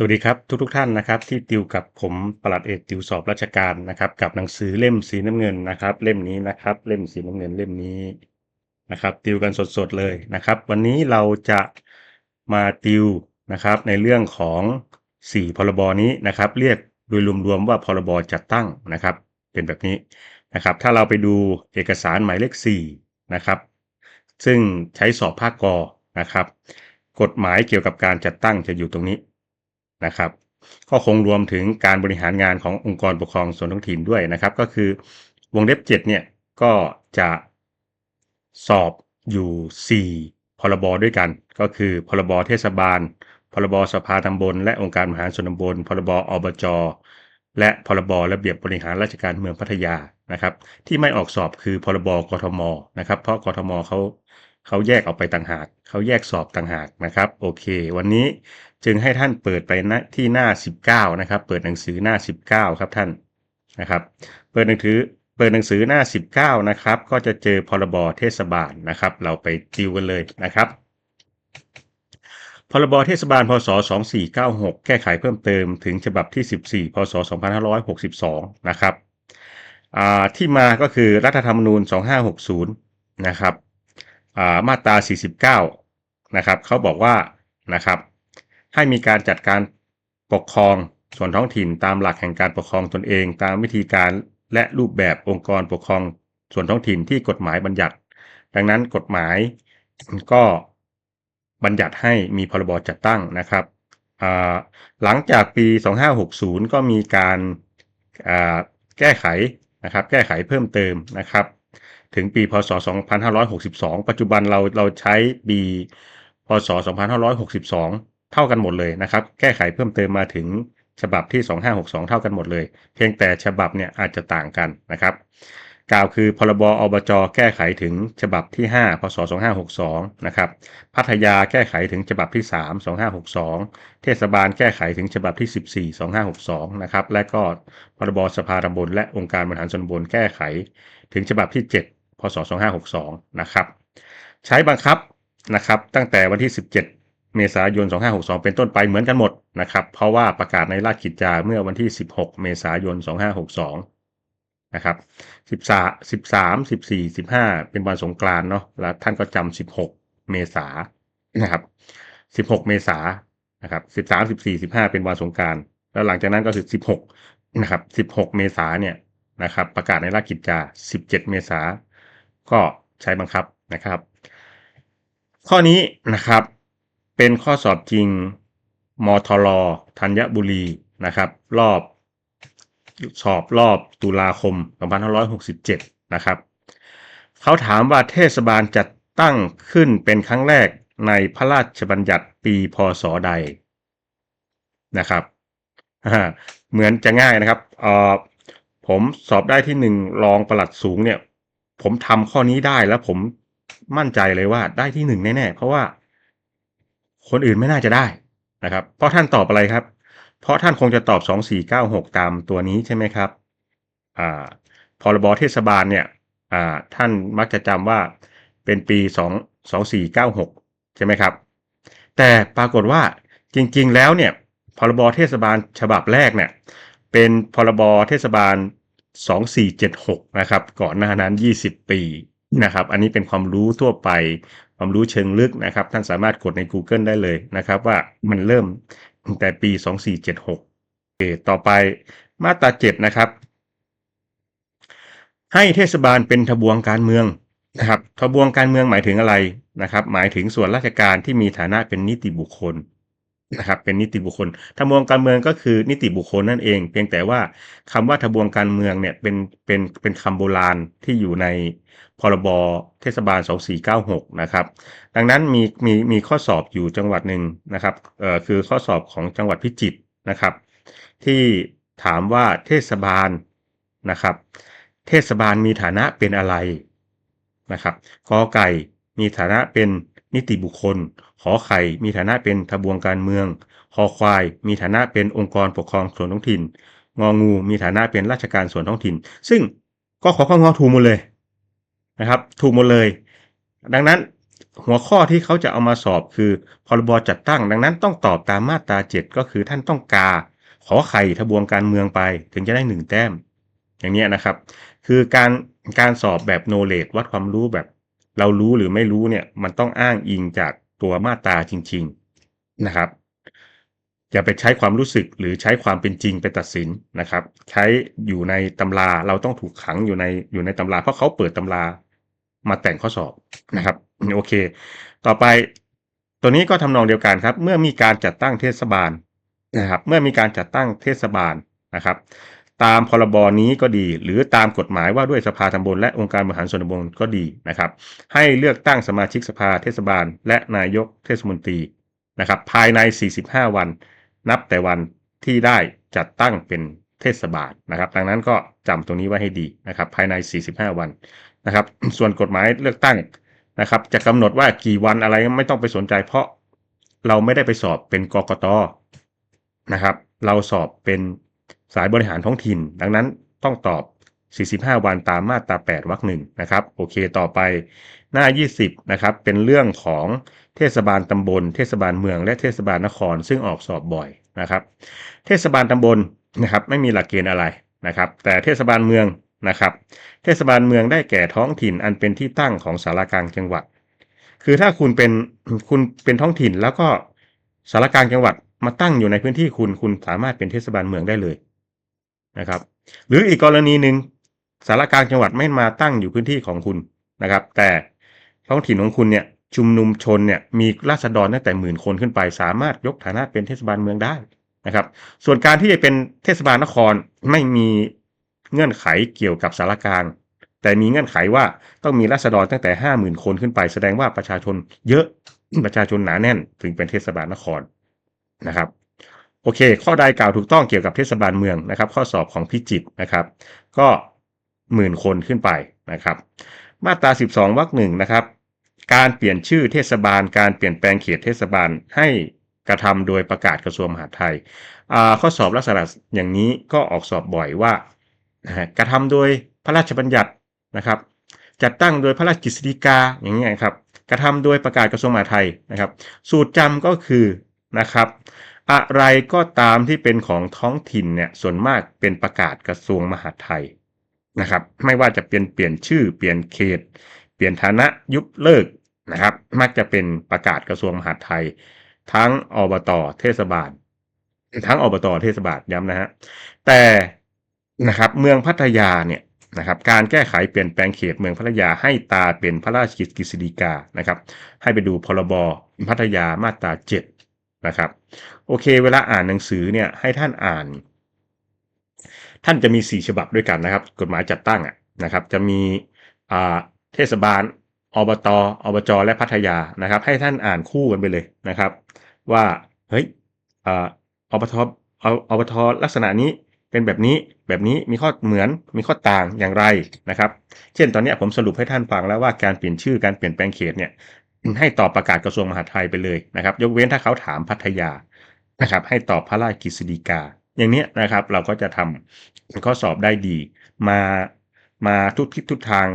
สวัสดีครับทุกทท่านนะครับที่ติวกับผมปลัดเอกติวสอบราชการนะครับกับหนังสือเล่มสีน้ำเงินนะครับ เล่มนี้นะครับ เล่มสีน้ำเงินเล่มนี้นะครับ ติวกันสดๆเลยนะครับ วันนี้เราจะมาติวนะครับในเรื่องของ 4 พรบนี้นะครับ เรียกโดยรวมๆว่าพรบจัดตั้งนะครับ เป็นแบบนี้นะครับ ถ้าเราไปดูเอกสารหมายเลข4นะครับซึ่งใช้สอบภาคกนะครับกฎหมายเกี่ยวกับการจัดตั้งจะอยู่ตรงนี้ นะครับก็คงรวมถึงการบริหารงานขององค์กรปกครองส่วนท้องถิ่นด้วยนะครับ ก็คือวงเล็บ7เนี่ยก็จะสอบอยู่ 4 พรบด้วยกัน ก็คือพรบเทศบาล พรบสภาตำบล และองค์การมหาส่วนตำบล พรบอบจ และพรบระเบียบบริหารราชการเมืองพัทยานะครับ ที่ไม่ออกสอบคือพรบกทมนะครับ เพราะกทมเขา เขาแยกออกไปต่างหาก เขาแยกสอบต่างหากนะครับ โอเค วันนี้จึงให้ท่านเปิดไปณที่หน้า 19 นะครับ เปิดหนังสือหน้า 19 ครับท่านนะครับ เปิดหนังสือเปิดหนังสือหน้า 19 นะครับ ก็จะเจอพรบเทศบาลนะครับ เราไปติวกันเลยนะครับพรบเทศบาลพศ 2496 แก้ไขเพิ่มเติมถึงฉบับที่ 14 พศ 2562 นะครับที่มาก็คือรัฐธรรมนูญ 2560 นะครับ มาตรา 49 นะครับเขาบอกว่านะครับให้มีการจัดการปกครองส่วนท้องถิ่นตามหลักแห่งการปกครองตนเอง ตามวิธีการและรูปแบบองค์กรปกครองส่วนท้องถิ่นที่กฎหมายบัญญัติ ดังนั้นกฎหมายก็บัญญัติให้มีพรบจัดตั้งนะครับหลังจากปี 2560 ก็มีการแก้ไขนะครับแก้ไขเพิ่มเติมนะครับ ถึงปีพศ 2562 ปัจจุบันเราเราใช้ปีพศ 2562 เท่ากันหมดเลยนะครับ แก้ไขเพิ่มเติมมาถึงฉบับที่ 2562 เท่ากันหมดเลย เพียงแต่ฉบับเนี่ยอาจจะต่างกันนะครับ กล่าวคือพรบอบจแก้ไขถึงฉบับที่ 5 พศ 2562 นะครับ พัทยาแก้ไขถึงฉบับที่ 3 2562 เทศบาลแก้ไขถึงฉบับที่ 14 2562 นะครับ และก็พรบสภาตำบลและองค์การบริหารส่วนบลแก้ไขถึงฉบับที่ 7 พศ 2562 นะครับ ใช้บังคับนะครับ ตั้งแต่วันที่ 17 เมษายน 2562 เป็นต้นไปเหมือนกันหมดนะครับ เพราะว่าประกาศในราชกิจจาเมื่อวันที่ 16 เมษายน 2562 นะครับ 13 13 14 15 เป็นวันสงกรานต์เนาะ แล้วท่านก็จำ 16 เมษานะครับ 16 เมษานะครับ 13 14 15 เป็นวันสงการ แล้วหลังจากนั้นก็คือ 16 นะครับ 16 เมษาเนี่ยนะครับ ประกาศในราชกิจจา 17 เมษา ก็ใช้บังคับนะครับ ข้อนี้นะครับเป็นข้อสอบจริงมทรธัญบุรีนะครับ รอบสอบรอบตุลาคม 2567 นะครับ เขาถามว่าเทศบาลจัดตั้งขึ้นเป็นครั้งแรกในพระราชบัญญัติปีพศใดนะครับ เหมือนจะง่ายนะครับ ผมสอบได้ที่หนึ่งรองประหลัดสูงเนี่ย ผมทำข้อนี้ได้แล้วผมมั่นใจเลยว่าได้ที่หนึ่งแน่ๆเพราะว่า คนอื่นไม่น่าจะได้นะครับ เพราะท่านตอบอะไรครับ เพราะท่านคงจะตอบสองสี่เก้าหกตามตัวนี้ใช่ไหมครับอ่าพรบเทศบาลเนี่ยอ่าท่านมักจะจำว่าเป็นปีสองสองสี่เก้าหกใช่ไหมครับ แต่ปรากฏว่าจริง ๆ แล้วเนี่ยพรบเทศบาลฉบับแรกเนี่ยเป็นพรบเทศบาล 2476 นะครับ ก่อนหน้านั้น 20 ปีนะครับ อันนี้เป็นความรู้ทั่วไป ความรู้เชิงลึกนะครับ ท่านสามารถกดใน Google ได้เลยนะครับว่ามันเริ่มตั้งแต่ปี 2476เอต่อไปมาตรา 7 นะครับ ให้เทศบาลเป็นทบวงการเมืองนะครับทบวงการเมืองหมายถึงอะไรนะครับ หมายถึงส่วนราชการที่มีฐานะเป็นนิติบุคคล นะครับเป็นนิติบุคคลทบวงการเมืองก็คือนิติบุคคลนั่นเอง เพียงแต่ว่าคำว่าทบวงการเมืองเนี่ยเป็นเป็นเป็นคำโบราณที่อยู่ในพรบเทศบาล 2496 นะครับ ดังนั้นมีมีมีข้อสอบอยู่จังหวัดหนึ่งนะครับเอ่อคือข้อสอบของจังหวัดพิจิตรนะครับ ที่ถามว่าเทศบาลนะครับ เทศบาลมีฐานะเป็นอะไรนะครับกอไก่มีฐานะเป็นนิติบุคคล ขอไข่มีฐานะเป็นทบวงการเมืองคอควาย มีฐานะเป็นองค์กรปกครองส่วนท้องถิ่น งองู มีฐานะเป็นราชการส่วนท้องถิ่น ซึ่งก็ขอข้องอถูกหมดเลยนะครับ ถูกหมดเลย ดังนั้นหัวข้อที่เขาจะเอามาสอบคือพรบจัดตั้ง ดังนั้นต้องตอบตามมาตรา7ก็คือท่านต้องกา ขอไข่ทบวงการเมืองไป ถึงจะได้หนึ่งแต้ม อย่างนี้นะครับ คือการการสอบแบบ knowledge วัดความรู้แบบ เรารู้หรือไม่รู้เนี่ยมันต้องอ้างอิงจาก ตัวมาตราจริง ๆนะครับอย่าไปใช้ความรู้สึกหรือใช้ความเป็นจริงไปตัดสินนะครับ ใช้อยู่ในตำราเราต้องถูกขังอยู่ในอยู่ในตำรา เพราะเขาเปิดตำรามาแต่งข้อสอบนะครับโอเค ต่อไปตัวนี้ก็ทำนองเดียวกันครับ เมื่อมีการจัดตั้งเทศบาลนะครับ เมื่อมีการจัดตั้งเทศบาลนะครับ ตามพรบนี้ก็ดี หรือตามกฎหมายว่าด้วยสภาตำบลและองค์การบริหารส่วนตำบลก็ดีนะครับ ให้เลือกตั้งสมาชิกสภาเทศบาล และนายกเทศมนตรีนะครับ ภายใน 45 วัน นับแต่วันที่ได้จัดตั้งเป็นเทศบาลนะครับ ดังนั้นก็จำตรงนี้ไว้ให้ดีนะครับ ภายใน 45 วันนะครับ ส่วนกฎหมายเลือกตั้งนะครับ จะกำหนดว่ากี่วันอะไรไม่ต้องไปสนใจ เพราะเราไม่ได้ไปสอบเป็นกกตนะครับ เราสอบเป็น สายบริหารท้องถิ่น ดังนั้นต้องตอบ 45 วันตามมาตรา 8วรรคหนึ่งนะครับ โอเค ต่อไปหน้า 20 นะครับ เป็นเรื่องของเทศบาลตำบล เทศบาลเมือง และเทศบาลนคร ซึ่งออกสอบบ่อยนะครับ เทศบาลตำบลนะครับ ไม่มีหลักเกณฑ์อะไรนะครับ แต่เทศบาลเมืองนะครับ เทศบาลเมืองได้แก่ท้องถิ่นอันเป็นที่ตั้งของสารกลางจังหวัด คือถ้าคุณเป็นคุณเป็นท้องถิ่นแล้วก็สารกลางจังหวัดมาตั้งอยู่ในพื้นที่คุณคุณสามารถเป็นเทศบาลเมืองได้เลย นะครับ หรืออีกกรณีหนึ่งสารกลางจังหวัดไม่มาตั้งอยู่พื้นที่ของคุณนะครับ แต่ท้องถิ่นของคุณเนี่ยชุมนุมชนเนี่ยมีราษฎรตั้งแต่หมื่นคนขึ้นไป สามารถยกฐานะเป็นเทศบาลเมืองได้นะครับ ส่วนการที่จะเป็นเทศบาลนครไม่มีเงื่อนไขเกี่ยวกับสารกลาง แต่มีเงื่อนไขว่าต้องมีราษฎรตั้งแต่ห้าหมื่นคนขึ้นไป แสดงว่าประชาชนเยอะประชาชนหนาแน่นถึงเป็นเทศบาลนครนะครับ อเค ข้อใดกล่าวถูกต้องเกี่ยวกับเทศบาลเมืองนะครับ ข้อสอบของพิจิตนะครับ ก็หมื่นคนขึ้นไปนะครับ มาตรา 12วรรคหนึ่งนะครับ การเปลี่ยนชื่อเทศบาล การเปลี่ยนแปลงเขตเทศบาลให้กระทำโดยประกาศกระทรวงมหาดไทย ข้อสอบลักษณะอย่างนี้ก็ออกสอบบ่อยว่า กระทำโดยพระราชบัญญัตินะครับ จัดตั้งโดยพระราชกฤษฎีกาอย่างนี้ครับ กระทำโดยประกาศกระทรวงมหาดไทยนะครับ สูตรจำก็คือนะครับ อะไรก็ตามที่เป็นของท้องถิ่นเนี่ยส่วนมากเป็นประกาศกระทรวงมหาดไทยนะครับ ไม่ว่าจะเปลี่ยนเปลี่ยนชื่อ เปลี่ยนเขต เปลี่ยนฐานะยุบเลิกนะครับ มักจะเป็นประกาศกระทรวงมหาดไทย ทั้งอบตเทศบาล ทั้งอบตเทศบาลย้ำนะฮะแต่นะครับเมืองพัทยาเนี่ยนะครับการแก้ไขเปลี่ยนแปลงเขตเมืองพัทยาให้ตาเป็นพระราชกฤษฎีกานะครับ ให้ไปดูพรบพัทยามาตราเจ็ด นะครับโอเค เวลาอ่านหนังสือเนี่ยให้ท่านอ่าน ท่านจะมีสี่ฉบับด้วยกันนะครับ กฎหมายจัดตั้งอะนะครับ จะมีอ่าเทศบาลอบตอบจและพัทยานะครับ ให้ท่านอ่านคู่กันไปเลยนะครับ ว่าเฮ้ยออบตอบตลักษณะนี้เป็นแบบนี้แบบนี้มีข้อเหมือนมีข้อต่างอย่างไรนะครับ เช่นตอนนี้ผมสรุปให้ท่านฟังแล้วว่าการเปลี่ยนชื่อการเปลี่ยนแปลงเขตเนี่ย ให้ตอบประกาศกระทรวงมหาดไทยไปเลยนะครับ ยกเว้นถ้าเขาถามพัทยานะครับ ให้ตอบพระราชกฤษฎีกา อย่างนี้นะครับ เราก็จะทำข้อสอบได้ดี มามาทุกทิศทุกทาง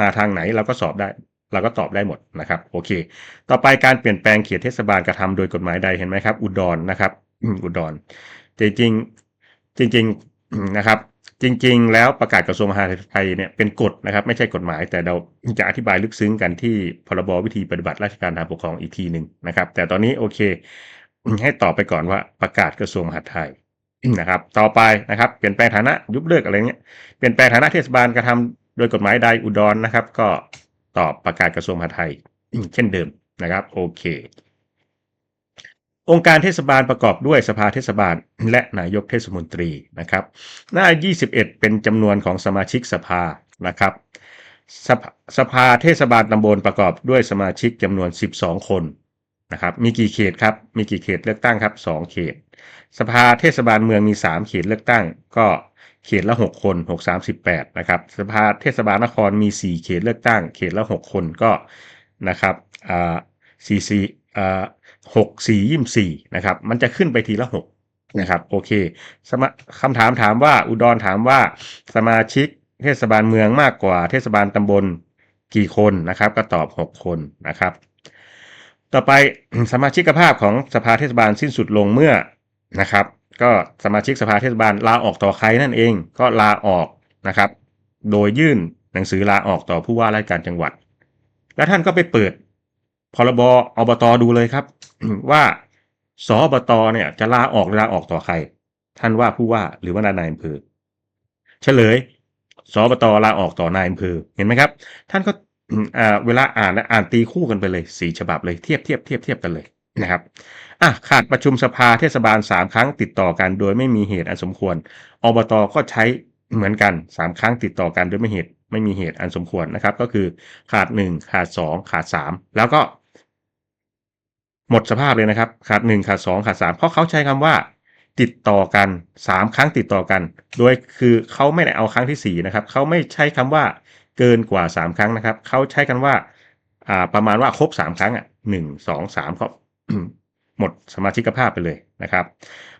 มาทางไหนเราก็สอบได้ เราก็ตอบได้หมดนะครับโอเค ต่อไปการเปลี่ยนแปลงเขตเทศบาลกระทำโดยกฎหมายใดเห็นไหมครับ อุดรนนะครับอุดรจริงจริงๆนะครับ จริง ๆ แล้วประกาศกระทรวงมหาดไทยเนี่ยเป็นกฎนะครับไม่ใช่กฎหมาย แต่เราจะอธิบายลึกซึ้งกันที่พรบวิธีปฏิบัติราชการทางปกครองอีกทีหนึ่งนะครับ แต่ตอนนี้โอเค ให้ตอบไปก่อนว่าประกาศกระทรวงมหาดไทยนะครับ ต่อไปนะครับเปลี่ยนแปลงฐานะยุบเลิกอะไรเงี้ยเปลี่ยนแปลงฐานะเทศบาลกระทำโดยกฎหมายใดอุดรนนะครับ ก็ตอบประกาศกระทรวงมหาดไทยเช่นเดิมนะครับ โอเค องค์การเทศบาลประกอบด้วยสภาเทศบาล และนายกเทศมนตรีนะครับ หน้า 21 เป็นจำนวนของสมาชิกสภานะครับสภสภาเทศบาลตำบลประกอบด้วยสมาชิกจำนวน 12 คนนะครับ มีกี่เขตครับ มีกี่เขตเลือกตั้งครับ 2 เขต สภาเทศบาลเมืองมี 3 เขตเลือกตั้ง ก็เขตละ 6 คน 6 38 นะครับ สภาเทศบาลนครมี 4 เขตเลือกตั้ง เขตละ 6 คนก็นะครับอ่า4 4อ่า หกสี่ยี่สี่นะครับมันจะขึ้นไปทีละหกนะครับโอเคสมคำถามถามว่าอุดรถามว่าสมาชิกเทศบาลเมืองมากกว่าเทศบาลตำบลกี่คนนะครับ ก็ตอบหกคนนะครับ ต่อไปสมาชิกภาพของสภาเทศบาลสิ้นสุดลงเมื่อนะครับ ก็สมาชิกสภาเทศบาลลาออกต่อใครนั่นเอง ก็ลาออกนะครับ โดยยื่นหนังสือลาออกต่อผู้ว่าราชการจังหวัด แล้วท่านก็ไปเปิด พรบอบตดูเลยครับ ว่าสอบตเนี่ย จะลาออกลาออกต่อใคร ท่านว่าผู้ว่าหรือว่านายอำเภอเฉลยสอบตลาออกต่อนายอำเภอเห็นไหมครับ ท่านก็เวลาอ่านนะอ่านตีคู่กันไปเลยสี่ฉบับเลยเทียบเทียบเทียบเทียบกันเลยนะครับอะขาดประชุมสภาเทศบาลสามครั้งติดต่อกัน โดยไม่มีเหตุอันสมควรอบตก็ใช้เหมือนกันสามครั้งติดต่อกันโดยไม่เหตุไม่มีเหตุอันสมควรนะครับ ก็คือขาดหนึ่งขาดสองขาดสามแล้วก็ หมดสภาพเลยนะครับ ขาดหนึ่งขาดสองขาดสามเพราะเขาใช้คำว่า ติดต่อกันสามครั้งติดต่อกัน โดยคือเขาไม่ได้เอาครั้งที่สี่นะครับเขาไม่ใช้คำว่าเกินกว่าสามครั้งนะครับเขาใช้กันว่าประมาณว่าครบสามครั้งอะหนึ่งสองสามก็หมดสมาชิกภาพไปเลยนะครับ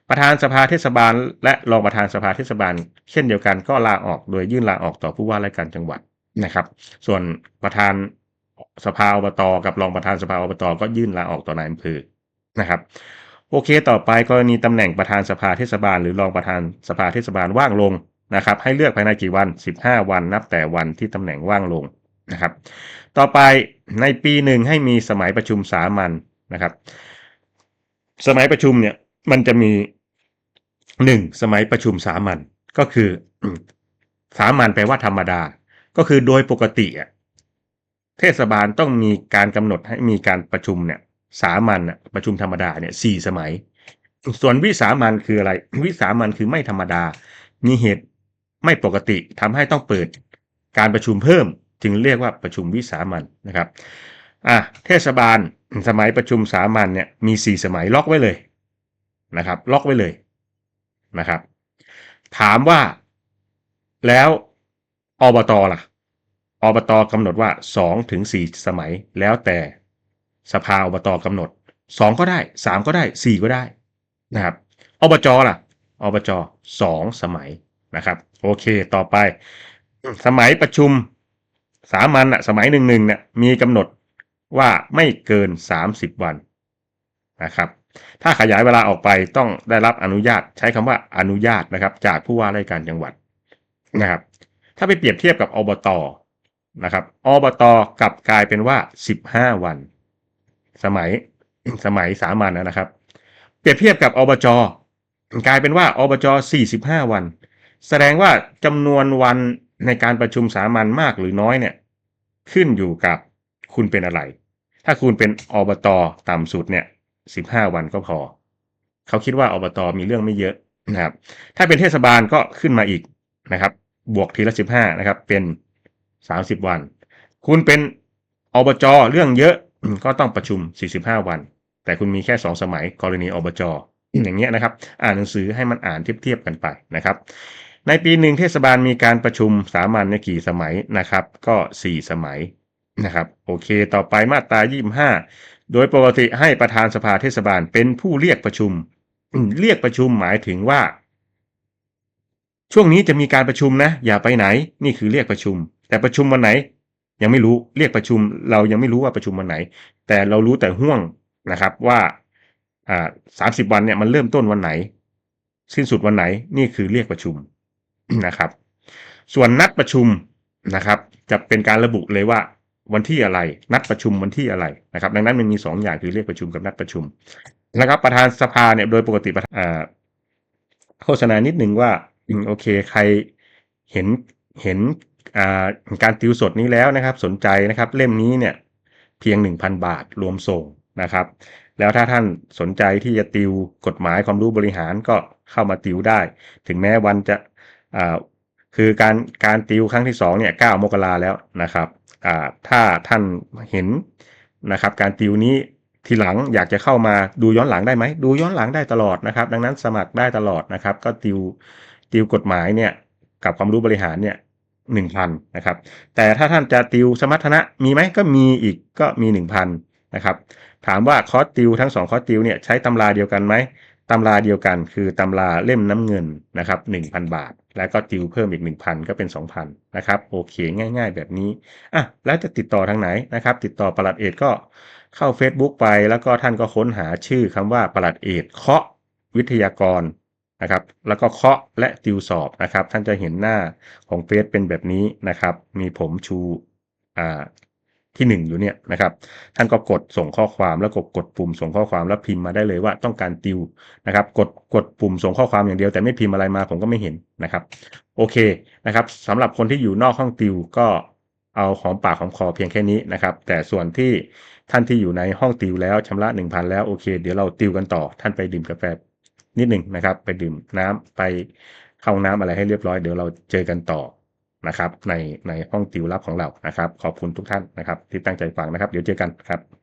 ประธานสภาเทศบาล และรองประธานสภาเทศบาล เช่นเดียวกันก็ลาออกโดยยื่นลาออกต่อผู้ว่าราชการจังหวัดนะครับ ส่วนประธาน สภาอบตกับรองประธานสภาอบตก็ยื่นลาออกต่อนายอำเภอนะครับโอเค ต่อไปกรณีตำแหน่งประธานสภาเทศบาล หรือรองประธานสภาเทศบาลว่างลงนะครับ ให้เลือกภายในกี่วัน 15 วันนับแต่วันที่ตำแหน่งว่างลงนะครับ ต่อไปในปีหนึ่งให้มีสมัยประชุมสามัญนะครับ สมัยประชุมเนี่ยมันจะมีหนึ่งสมัยประชุมสามัญก็คือสามัญแปลว่าธรรมดา ก็คือโดยปกติอะ เทศบาลต้องมีการกำหนดให้มีการประชุมเนี่ยสามัญประชุมธรรมดาเนี่ยสี่สมัย ส่วนวิสามัญคืออะไร วิสามัญคือไม่ธรรมดา มีเหตุไม่ปกติทำให้ต้องเปิดการประชุมเพิ่ม จึงเรียกว่าประชุมวิสามัญนะครับอะเทศบาลสมัยประชุมสามัญเนี่ยมีสี่สมัยล็อกไว้เลยนะครับ ล็อกไว้เลยนะครับ ถามว่าแล้วอบตล่ะ อบตกำหนดว่าสองถึงสี่สมัยแล้วแต่สภาอบตกำหนดสองก็ได้สามก็ได้สี่ก็ได้นะครับอบจล่ะอบจสองสมัยนะครับ โอเคต่อไป สมัยประชุมสามัญอะสมัยหนึ่งหนึ่งเนี่ยมีกำหนดว่าไม่เกินสามสิบวันนะครับ ถ้าขยายเวลาออกไปต้องได้รับอนุญาตใช้คำว่าอนุญาตนะครับ จากผู้ว่าราชการจังหวัดนะครับ ถ้าไปเปรียบเทียบกับอบต นะครับอบตกลับกลายเป็นว่า 15 วัน สมัยสมัยสามัญนะครับ เปรียบเทียบกับอบจกลายเป็นว่าอบจ 45 วัน แสดงว่าจำนวนวันในการประชุมสามัญมากหรือน้อยเนี่ย ขึ้นอยู่กับคุณเป็นอะไร ถ้าคุณเป็นอบตต่ำสุดเนี่ย 15 วันก็พอ เขาคิดว่าอบตมีเรื่องไม่เยอะนะครับ ถ้าเป็นเทศบาลก็ขึ้นมาอีกนะครับ บวกทีละ 15 นะครับ เป็น 30วัน คุณเป็นอบจเรื่องเยอะก็ต้องประชุม 45 วัน แต่คุณมีแค่ 2 สมัยกรณีอบจอย่างเงี้ยนะครับ อ่านหนังสือให้มันอ่านเทียบๆกันไปนะครับ ในปีหนึ่งเทศบาลมีการประชุมสามัญในกี่สมัยนะครับ ก็ 4 สมัยนะครับ โอเค ต่อไปมาตรา 25 โดยปกติให้ประธานสภาเทศบาลเป็นผู้เรียกประชุม เรียกประชุมหมายถึงว่า ช่วงนี้จะมีการประชุมนะ อย่าไปไหน นี่คือเรียกประชุม แต่ประชุมวันไหน ยังไม่รู้เรียกประชุม เรายังไม่รู้ว่าประชุมวันไหน แต่เรารู้แต่ห่วงนะครับว่าอ่าสามสิบวันเนี่ยมันเริ่มต้นวันไหน สิ้นสุดวันไหนนี่คือเรียกประชุมนะครับ ส่วนนัดประชุมนะครับ จะเป็นการระบุเลยว่าวันที่อะไร นัดประชุมวันที่อะไรนะครับ ดังนั้นมันมีสองอย่างคือเรียกประชุมกับนัดประชุมนะครับ ประธานสภาเนี่ยโดยปกติประธานโฆษณานิดนึงว่าโอเค ใครเห็นเห็น การติวสดนี้แล้วนะครับ สนใจนะครับเล่มนี้เนี่ยเพียง 1,000 บาทรวมส่งนะครับ แล้วถ้าท่านสนใจที่จะติวกฎหมายความรู้บริหารก็เข้ามาติวได้ ถึงแม้วันจะคือการการติวครั้งที่2เนี่ย9มกราแล้วนะครับถ้าท่านเห็นนะครับการติวนี้ทีหลังอยากจะเข้ามาดูย้อนหลังได้ไหมดูย้อนหลังได้ตลอดนะครับ ดังนั้นสมัครได้ตลอดนะครับ ก็ติวติวกฎหมายเนี่ยกับความรู้บริหารเนี่ย หนึ่งพันนะครับ แต่ถ้าท่านจะติวสมรรถนะมีไหมก็มีอีกก็มีหนึ่งพันนะครับ ถามว่าคอร์สติวทั้งสองคอร์สติวเนี่ยใช้ตำราเดียวกันไหมตำราเดียวกันคือตำราเล่มน้ำเงินนะครับหนึ่งพันบาท แล้วก็ติวเพิ่มอีกหนึ่งพันก็เป็นสองพันนะครับโอเคง่าย ๆ แบบนี้อะแล้วจะติดต่อทางไหนนะครับ ติดต่อประหลัดเอกก็เข้า Facebook ไป แล้วก็ท่านก็ค้นหาชื่อคำว่าประหลัดเอกเคาะวิทยากร นะครับแล้วก็เคาะและติวสอบนะครับ ท่านจะเห็นหน้าของเฟซเป็นแบบนี้นะครับ มีผมชูอ่าที่หนึ่งอยู่เนี่ยนะครับท่านก็กดส่งข้อความแล้วกดกดปุ่มส่งข้อความแล้วพิมพ์มาได้เลยว่าต้องการติวนะครับ กดกดปุ่มส่งข้อความอย่างเดียวแต่ไม่พิมพ์อะไรมาผมก็ไม่เห็นนะครับ โอเคนะครับสำหรับคนที่อยู่นอกห้องติวก็เอาหอมปากหอมคอเพียงแค่นี้นะครับ แต่ส่วนที่ท่านที่อยู่ในห้องติวแล้วชำระ 1,000 แล้วโอเค เดี๋ยวเราติวกันต่อท่านไปดื่มกาแฟ นิดหนึ่งนะครับ ไปดื่มน้ำไปเข้าห้องน้ำอะไรให้เรียบร้อยเดี๋ยวเราเจอกันต่อนะครับ ในในห้องติวลับของเรานะครับ ขอบคุณทุกท่านนะครับ ที่ตั้งใจฟังนะครับ เดี๋ยวเจอกันครับ